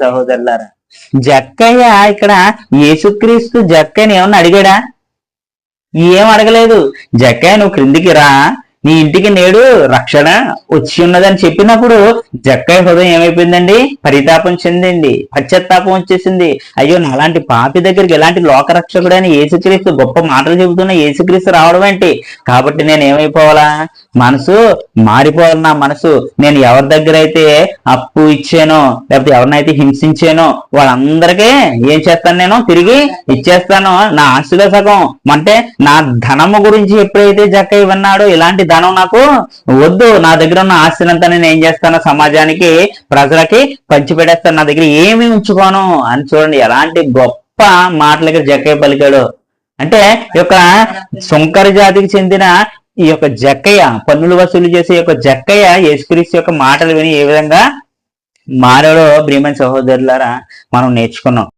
సహోదరులారా జక్కయ్య ఇక్కడ యేసుక్రీస్తు జక్కయ్యని ఏమన్నా అడిగాడా? ఏం అడగలేదు. జక్కయ్య నువ్వు క్రిందికి రా. నీ ఇంటికి నేడు రక్షణ వచ్చి ఉన్నదని చెప్పినప్పుడు జక్కయ్య హృదయం ఏమైపోయిందండి? పరితాపం చెందింది పశ్చాత్తాపం వచ్చేసింది. అయ్యో నాలాంటి పాపి దగ్గరికి ఎలాంటి లోకరక్షకుడైన యేసుక్రీస్తు గొప్ప మాటలు చెబుతున్న యేసుక్రీస్తు రావడం ఏంటి? కాబట్టి నేను ఏమైపోవాలా మనసు మారిపోవాలి నా మనసు నేను ఎవరి దగ్గర అయితే అప్పు ఇచ్చానో లేకపోతే ఎవరినైతే హింసించానో వాళ్ళందరికీ ఏం చేస్తాను నేను? తిరిగి ఇచ్చేస్తాను. నా ఆస్తిలో సగం. అంటే నా ధనము గురించి ఎప్పుడైతే జక్క ఇవన్నాడో ఇలాంటి ధనం నాకు వద్దు. నా దగ్గర ఉన్న ఆస్తినంతా నేను ఏం చేస్తాను? సమాజానికి ప్రజలకి పంచిపెట్టేస్తాను. నా దగ్గర ఏమి ఉంచుకోను. అని చూడండి ఎలాంటి గొప్ప మాటలకి జక్కయ్య పలికాడు. అంటే ఈ యొక్క సుంకర జాతికి చెందిన ఈ యొక్క జక్కయ్య పన్నులు వసూలు చేసే యొక్క జక్కయ్య యేసుక్రీస్తు యొక్క మాటలు విని ఏ విధంగా మారడో ప్రియమైన సహోదరులారా మనం నేర్చుకున్నాం.